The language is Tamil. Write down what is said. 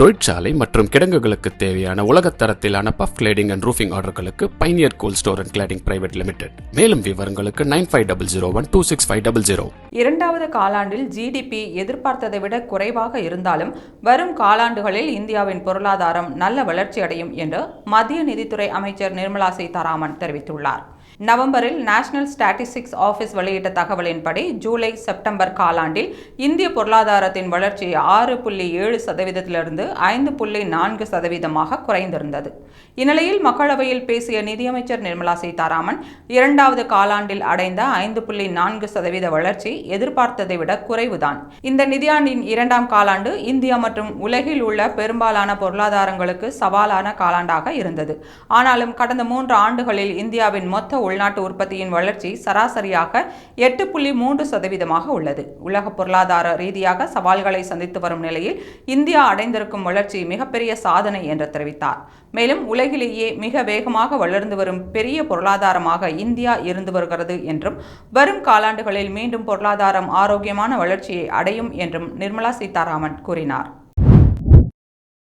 தொழிற்சாலை மற்றும் கிடங்குகளுக்கு தேவையான உலகத் தரத்திலான PUF cladding and roofing ஆர்டர்களுக்கு pioneer cool store and cladding private limited மேலும் விவரங்களுக்கு nine five double zero one two six five double zero இரண்டாவது காலாண்டில் ஜிடிபி எதிர்பார்த்ததை விட குறைவாக இருந்தாலும் வரும் காலாண்டுகளில் இந்தியாவின் பொருளாதாரம் நல்ல வளர்ச்சியடையும் என்று மத்திய நிதித்துறை அமைச்சர் நிர்மலா சீதாராமன் தெரிவித்துள்ளார். நவம்பரில் நேஷனல் ஸ்டாட்டிஸ்டிக்ஸ் ஆஃபீஸ் வெளியிட்ட தகவலின்படி ஜூலை செப்டம்பர் காலாண்டில் இந்திய பொருளாதாரத்தின் வளர்ச்சி ஆறு புள்ளி ஏழு சதவீதத்திலிருந்து ஐந்து புள்ளி நான்கு சதவீதமாக குறைந்திருந்தது. இந்நிலையில் மக்களவையில் பேசிய நிதியமைச்சர் நிர்மலா சீதாராமன் இரண்டாவது காலாண்டில் அடைந்த ஐந்து புள்ளி நான்கு சதவீத வளர்ச்சி எதிர்பார்த்ததை விட குறைவுதான். இந்த நிதியாண்டின் இரண்டாம் காலாண்டு இந்தியா மற்றும் உலகில் உள்ள பெரும்பாலான பொருளாதாரங்களுக்கு சவாலான காலாண்டாக இருந்தது. ஆனாலும் கடந்த மூன்று ஆண்டுகளில் இந்தியாவின் மொத்த உள்நாட்டு உற்பத்தியின் வளர்ச்சி சராசரியாக எட்டு புள்ளி மூன்று சதவீதமாக உள்ளது. உலக பொருளாதார ரீதியாக சவால்களை சந்தித்து வரும் நிலையில் இந்தியா அடைந்திருக்கும் வளர்ச்சி மிகப்பெரிய சாதனை என்று தெரிவித்தார். மேலும் உலகிலேயே மிக வேகமாக வளர்ந்து வரும் பெரிய பொருளாதாரமாக இந்தியா இருந்து வருகிறது என்றும் வரும் காலாண்டுகளில் மீண்டும் பொருளாதாரம் ஆரோக்கியமான வளர்ச்சியை அடையும் என்றும் நிர்மலா சீதாராமன் கூறினார்.